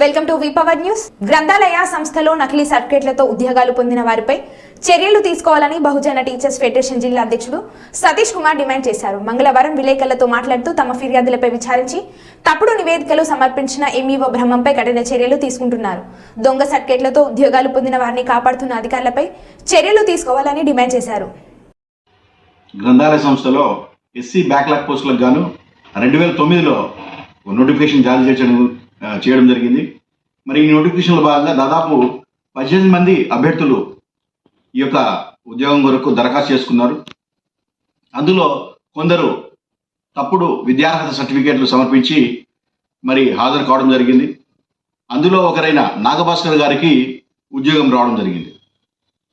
Welcome to విపవర్ news. గ్రంథాలయ సంస్థలో నకిలీ సర్టిఫికేట్లతో ఉద్యోగాలు పొందిన వారిపై చర్యలు తీసుకోవాలని బహుజన టీచర్స్ ఫెడరేషన్ జిల్లా అధ్యక్షుడు సతీష్ కుమార్ డిమాండ్ చేశారు. మంగళవారం విలేకరులతో మాట్లాడుతూ తమ ఫిర్యాదులపై విచారించి తప్పుడు నివేదికలు సమర్పించిన ఎంఈఓ బ్రహ్మంపై కఠిన చర్యలు తీసుకుంటున్నారు. దొంగ సర్టిఫికేట్లతో ఉద్యోగాలు పొందిన వారిని కాపాడుతున్న అధికారులపై చర్యలు తీసుకోవాలని డిమాండ్ చేశారు. గ్రంథాలయ సంస్థలో ఎస్సీ బ్యాక్లాగ్ పోస్టులకు గాను రెండు వేల తొమ్మిదిలో నోటిఫికేషన్ జారీ చేయడం చేయడం జరిగింది. మరి ఈ నోటిఫికేషన్లో భాగంగా దాదాపు పద్దెనిమిది మంది అభ్యర్థులు ఈ యొక్క ఉద్యోగం కొరకు దరఖాస్తు చేసుకున్నారు. అందులో కొందరు తప్పుడు విద్యార్హత సర్టిఫికేట్లు సమర్పించి మరి హాజరు కావడం జరిగింది. అందులో ఒకరైన నాగభాస్కర్ గారికి ఉద్యోగం రావడం జరిగింది.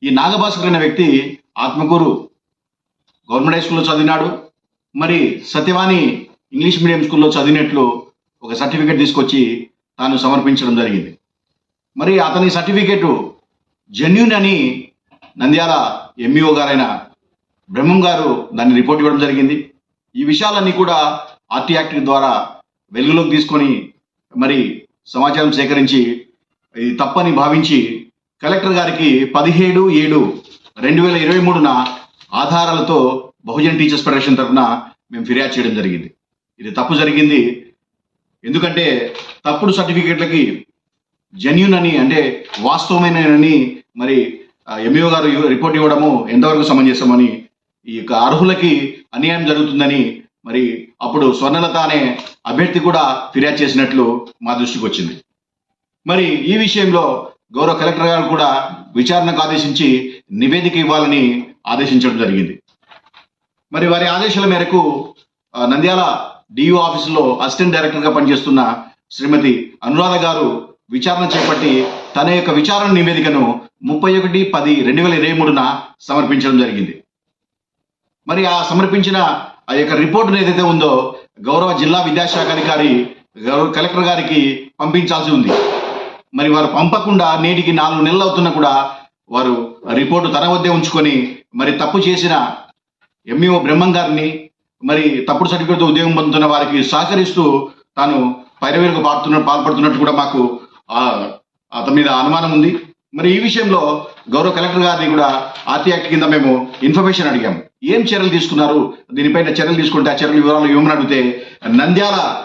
ఈ నాగభాస్కర్ అనే వ్యక్తి ఆత్మకూరు గవర్నమెంట్ హై స్కూల్లో చదివినాడు. మరి సత్యవాణి ఇంగ్లీష్ మీడియం స్కూల్లో చదివినట్లు ఒక సర్టిఫికేట్ తీసుకొచ్చి తాను సమర్పించడం జరిగింది. మరి అతని సర్టిఫికేటు జెన్యున్ అని నంద్యాల ఎంఈఓ గారైన బ్రహ్మం గారు దాన్ని రిపోర్ట్ ఇవ్వడం జరిగింది. ఈ విషయాలన్నీ కూడా ఆర్టీ యాక్ట్ ద్వారా వెలుగులోకి తీసుకొని మరి సమాచారం సేకరించి ఇది తప్పని భావించి కలెక్టర్ గారికి పదిహేడు ఏడు రెండు వేల ఇరవై మూడున ఆధారాలతో బహుజన్ టీచర్స్ ఫెడరేషన్ తరఫున మేము ఫిర్యాదు చేయడం జరిగింది. ఇది తప్పు జరిగింది. ఎందుకంటే తప్పుడు సర్టిఫికేట్లకి జెన్యున్ అని అంటే వాస్తవమైనని మరి ఎంఈఓ గారు రిపోర్ట్ ఇవ్వడము ఎంతవరకు సమంజసమని ఈ యొక్క అర్హులకి అన్యాయం జరుగుతుందని మరి అప్పుడు స్వర్ణలత అనే అభ్యర్థి కూడా ఫిర్యాదు చేసినట్లు మా దృష్టికి వచ్చింది. మరి ఈ విషయంలో గౌరవ కలెక్టర్ గారు కూడా విచారణకు ఆదేశించి నివేదిక ఇవ్వాలని ఆదేశించడం జరిగింది. మరి వారి ఆదేశాల మేరకు నంద్యాల డియు ఆఫీసులో అసిస్టెంట్ డైరెక్టర్గా పనిచేస్తున్న శ్రీమతి అనురాధ గారు విచారణ చేపట్టి తన యొక్క విచారణ నివేదికను ముప్పై ఒకటి పది రెండు వేల ఇరవై మూడున సమర్పించడం జరిగింది. మరి ఆ సమర్పించిన ఆ యొక్క రిపోర్ట్ ఏదైతే ఉందో గౌరవ జిల్లా విద్యాశాఖ అధికారి గౌరవ కలెక్టర్ గారికి పంపించాల్సి ఉంది. మరి వారు పంపకుండా నేటికి నాలుగు నెలలు అవుతున్నా కూడా వారు రిపోర్టు తన వద్దే ఉంచుకొని మరి తప్పు చేసిన ఎంఈఓ బ్రహ్మం గారిని మరి తప్పుడు సర్టిఫికేట్ ఉద్యోగం పొందుతున్న వారికి సహకరిస్తూ తాను పైరవేరుకు పాడుతున్న పాల్పడుతున్నట్టు కూడా మాకు అతని మీద అనుమానం ఉంది. మరి ఈ విషయంలో గౌరవ కలెక్టర్ గారిని కూడా ఆర్టీ యాక్ట్ కింద మేము ఇన్ఫర్మేషన్ అడిగాము ఏం చర్యలు తీసుకున్నారు? దీనిపైన చర్యలు తీసుకుంటే ఆ చర్యల వివరాలు ఇవ్వమని అడిగితే నంద్యాల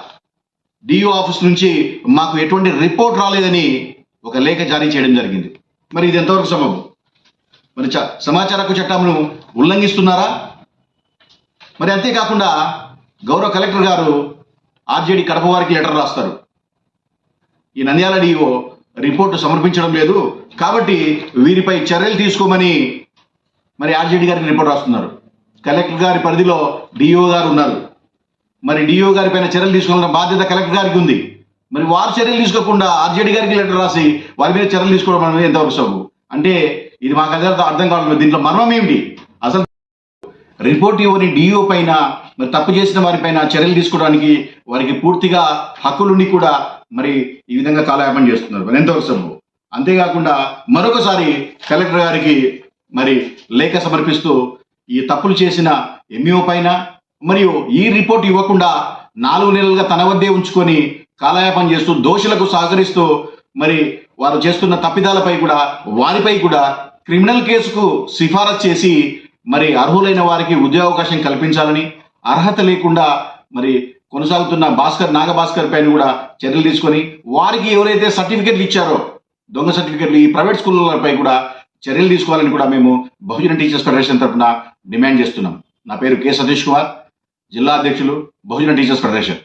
డిఓ ఆఫీస్ నుంచి మాకు ఎటువంటి రిపోర్ట్ రాలేదని ఒక లేఖ జారీ చేయడం జరిగింది. మరి ఇది ఎంతవరకు సబబు మరి చ- సమాచార హక్కు చట్టంను ఉల్లంఘిస్తున్నారా? మరి అంతేకాకుండా గౌరవ కలెక్టర్ గారు ఆర్జేడి కడప వారికి లెటర్ రాస్తారు. ఈ నంద్యాల డిఓ రిపోర్టు సమర్పించడం లేదు. కాబట్టి వీరిపై చర్యలు తీసుకోమని మరి ఆర్జేడి గారికి రిపోర్ట్ రాస్తున్నారు. కలెక్టర్ గారి పరిధిలో డిఓ గారు ఉన్నారు. మరి డిఓ గారి పైన చర్యలు తీసుకోవాలన్న బాధ్యత కలెక్టర్ గారికి ఉంది. మరి వారు చర్యలు తీసుకోకుండా ఆర్జేడి గారికి లెటర్ రాసి వారి మీద చర్యలు తీసుకోవడం అనేది ఎంతవరకు సబు అంటే ఇది మాకు అదే అర్థం కావట్లేదు. దీంట్లో మర్మం ఏమిటి? రిపోర్ట్ ఇవ్వని డిఓ పైన మరి తప్పు చేసిన వారిపైన చర్యలు తీసుకోవడానికి వారికి పూర్తిగా హక్కులుండి కూడా మరి ఈ విధంగా కాలయాపన చేస్తున్నారు. మరి ఎంతవరకు సభ అంతేకాకుండా మరొకసారి కలెక్టర్ గారికి మరి లేఖ సమర్పిస్తూ ఈ తప్పులు చేసిన ఎంఈఓ పైన మరియు ఈ రిపోర్ట్ ఇవ్వకుండా నాలుగు నెలలుగా తన వద్దే ఉంచుకొని కాలయాపన చేస్తూ దోషులకు సహకరిస్తూ మరి వారు చేస్తున్న తప్పిదాలపై కూడా వారిపై కూడా క్రిమినల్ కేసుకు సిఫారసు చేసి మరి అర్హులైన వారికి ఉద్యోగావకాశం కల్పించాలని అర్హత లేకుండా మరి కొనసాగుతున్న భాస్కర్ నాగభాస్కర్ పైన కూడా చర్యలు తీసుకొని వారికి ఎవరైతే సర్టిఫికెట్లు ఇచ్చారో దొంగ సర్టిఫికెట్లు ఈ ప్రైవేట్ స్కూళ్ళపై కూడా చర్యలు తీసుకోవాలని కూడా మేము బహుజన టీచర్స్ ఫెడరేషన్ తరఫున డిమాండ్ చేస్తున్నాం. నా పేరు కె సతీష్ కుమార్ జిల్లా అధ్యక్షులు బహుజన టీచర్స్ ఫెడరేషన్.